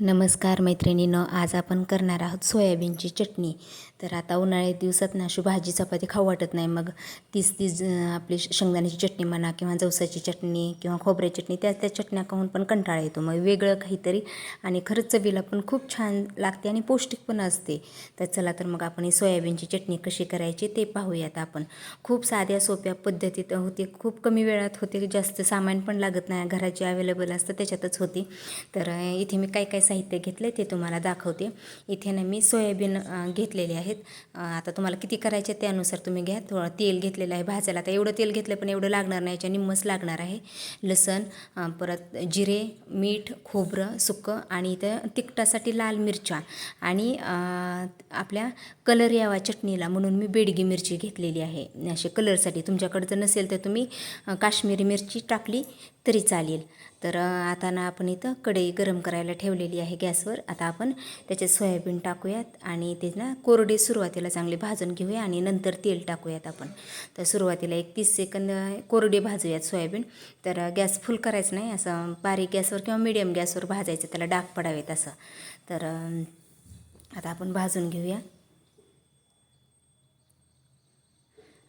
नमस्कार मैत्रिणीनं आज आपण करणार आहोत सोयाबीनची चटणी. तर आता उन्हाळ्यात दिवसात ना अशी भाजी चपाती खाऊ वाटत नाही. मग तीच तीच आपली श- शेंगदाण्याची चटणी म्हणा किंवा जवसाची चटणी किंवा खोबऱ्याची चटणी त्या त्या चटण्या खाऊन पण कंटाळा येतो. मग वेगळं काहीतरी आणि खरंच चवीला पण खूप छान लागते आणि पौष्टिक पण असते. तर चला तर मग आपण ही सोयाबीनची चटणी कशी करायची ते पाहूयात आपण. खूप साध्या सोप्या पद्धतीत होते. खूप कमी वेळात होते. जास्त सामान पण लागत नाही. घराची अवेलेबल असतं त्याच्यातच होती. तर इथे मी काय काय साहित्य घेतलं ते तुम्हाला दाखवते. इथे ना मी सोयाबीन घेतलेले आहेत. आता तुम्हाला किती करायचे त्यानुसार तुम्ही घ्या. थोडं तेल घेतलेलं आहे भाजायला. आता एवढं तेल घेतलं पण एवढं लागणार नाही. याच्या निम्मच लागणार आहे. लसण परत जिरे मीठ खोबरं सुकं आणि इथं तिखटासाठी लाल मिरच्या आणि आपल्या कलर यावा चटणीला म्हणून मी बेडगी मिरची घेतलेली आहे. असे कलरसाठी तुमच्याकडे जर नसेल तर तुम्ही काश्मीरी मिरची टाकली तरी चालेल. तर आता ना आपण इथं कढई गरम करायला ठेवलेली आहे गॅसवर. आता आपण त्याच्यात सोयाबीन टाकूयात आणि ते ना कोरडे सुरुवातीला चांगले भाजून घेऊया आणि नंतर तेल टाकूयात आपण. तर सुरुवातीला एक तीस सेकंद कोरडे भाजूयात सोयाबीन. तर गॅस फुल करायचं नाही असं बारीक गॅसवर किंवा मिडियम गॅसवर भाजायचं त्याला डाग पडावेत असं. तर आता आपण भाजून घेऊया.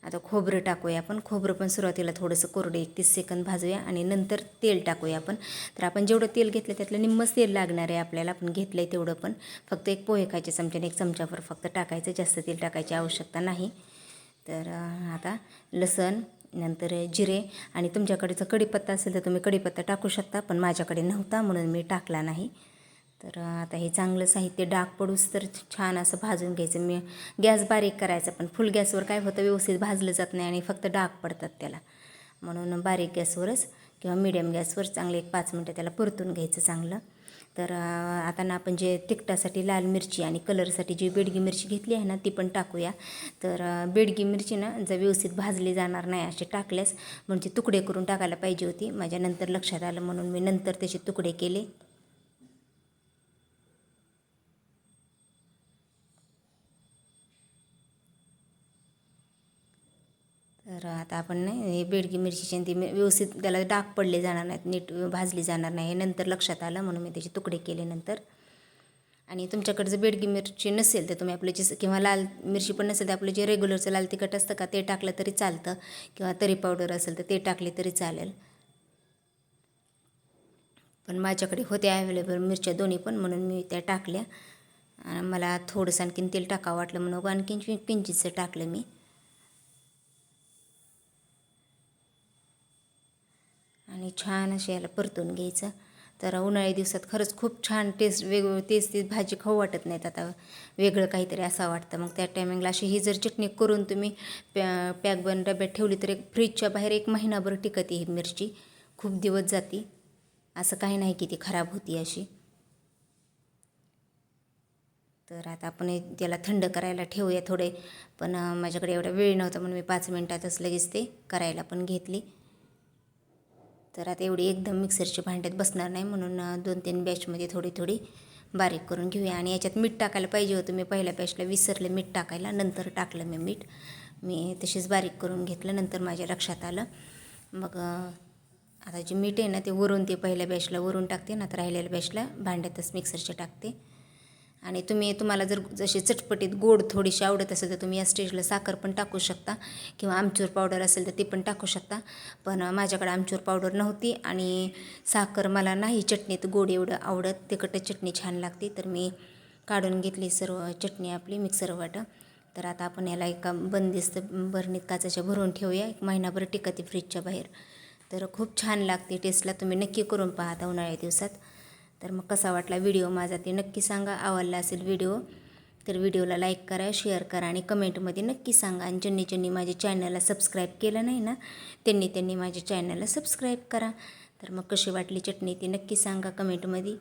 आता खोबरं टाकूया आपण. खोबरं पण सुरुवातीला थोडंसं कोरडं एक तीस सेकंद भाजूया आणि नंतर तेल टाकूया आपण. तर आपण जेवढं तेल घेतलं त्यातलं निम्मच तेल लागणार आहे आपल्याला. आपण घेतलं आहे तेवढं पण. फक्त एक पोहे खायचे चमच्याने एक चमच्यावर फक्त टाकायचं. जास्त तेल टाकायची आवश्यकता नाही. तर आता लसण नंतर जिरे आणि तुमच्याकडे जर कढीपत्ता असेल तर तुम्ही कढीपत्ता टाकू शकता. पण माझ्याकडे नव्हता म्हणून मी टाकला नाही. तर आता हे चांगलं साहित्य डाग पडूस तर छान असं भाजून घ्यायचं. मी गॅस बारीक करायचा पण फुल गॅसवर काय होतं व्यवस्थित भाजलं जात नाही आणि फक्त डाग पडतात त्याला. म्हणून बारीक गॅसवरच किंवा मिडियम गॅसवर चांगलं एक पाच मिनटं त्याला परतून घ्यायचं चांगलं. तर आता ना आपण जे तिखटासाठी लाल मिरची आणि कलरसाठी जी बेडगी मिरची घेतली आहे ना ती पण टाकूया. तर बेडगी मिरची ना जर व्यवस्थित भाजली जाणार नाही असे टाकल्यास म्हणजे तुकडे करून टाकायला पाहिजे होती. माझ्या नंतर लक्षात आलं म्हणून मी नंतर त्याचे तुकडे केले. तर आता आपण नाही हे बेडगी मिरचीची ती मी- व्यवस्थित त्याला डाग पडले जाणार नाहीत नीट भाजली जाणार नाही हे नंतर लक्षात आलं म्हणून मी त्याचे तुकडे केले नंतर. आणि तुमच्याकडे जर बेडगी मिरची नसेल तर तुम्ही आपलं जे किंवा लाल मिरची पण नसेल तर आपलं जे रेग्युलरचं लाल तिखट असतं का ते टाकलं तरी चालतं. किंवा तरी पावडर असेल तर ते टाकले तरी चालेल. पण माझ्याकडे होते अवेलेबल मिरच्या दोन्ही पण म्हणून मी त्या टाकल्या. आणि मला थोडंसं आणखीन तेल टाकावं वाटलं म्हणून आणखीन किंचितचं टाकलं मी. आणि छान असे याला परतून घ्यायचं. तर उन्हाळी दिवसात खरंच खूप छान टेस्ट वेगवेगळी तेच तेच भाजी खाऊ वाटत नाहीत. आता वेगळं काहीतरी असं वाटतं. मग त्या टायमिंगला अशी ही जर चटणी करून तुम्ही पॅ पॅक बन डब्यात ठेवली तर एक फ्रीजच्या बाहेर एक महिनाभर टिकते ही मिरची. खूप दिवस जाती. असं काही नाही की ती खराब होती अशी. तर आता आपण त्याला थंड करायला ठेवूया थोडे. पण माझ्याकडे एवढा वेळ नव्हता म्हणून मी पाच मिनटातच लगेच ते करायला पण घेतली. तर आता एवढी एकदम मिक्सरच्या भांड्यात बसणार नाही म्हणून दोन तीन बॅचमध्ये थोडी थोडी बारीक करून घेऊया. आणि याच्यात मीठ टाकायला पाहिजे होतं. मी पहिल्या बॅचला विसरले मीठ टाकायला नंतर टाकलं मी मीठ. मी तशीच बारीक करून घेतलं नंतर माझ्या लक्षात आलं. मग आता जे मीठ आहे ना ते वरून ते पहिल्या बॅचला वरून टाकते ना तर राहिलेल्या बॅचला भांड्यातच मिक्सरचे टाकते. आणि तुम्ही तुम्हाला जर जशी चटपटीत गोड थोडीशी आवडत असेल तर तुम्ही या स्टेजला साखर पण टाकू शकता किंवा आमचूर पावडर असेल तर ती पण टाकू शकता. पण माझ्याकडे आमचूर पावडर नव्हती आणि साखर मला नाही चटणीत गोड एवढं आवडत. तिखट चटणी छान लागते. तर मी काढून घेतली सर्व चटणी आपली मिक्सर वाटं. तर आता आपण याला एका बंदिस्त बरणीत काचाच्या भरून ठेवूया. एक महिनाभर टिकते फ्रीजच्या बाहेर. तर खूप छान लागते. टेस्टला तुम्ही नक्की करून पाहता उन्हाळ्या दिवसात. तर मग कसा वाटला व्हिडिओ माझा ते नक्की सांगा. आवडला असेल व्हिडिओ तर व्हिडिओला लाईक करा शेअर करा आणि कमेंटमध्ये नक्की सांगा. आणि ज्यांनी ज्यांनी माझ्या चॅनलला सबस्क्राईब केलं नाही ना त्यांनी त्यांनी माझ्या चॅनलला सबस्क्राईब करा. तर मग कशी वाटली चटणी ती नक्की सांगा कमेंटमध्ये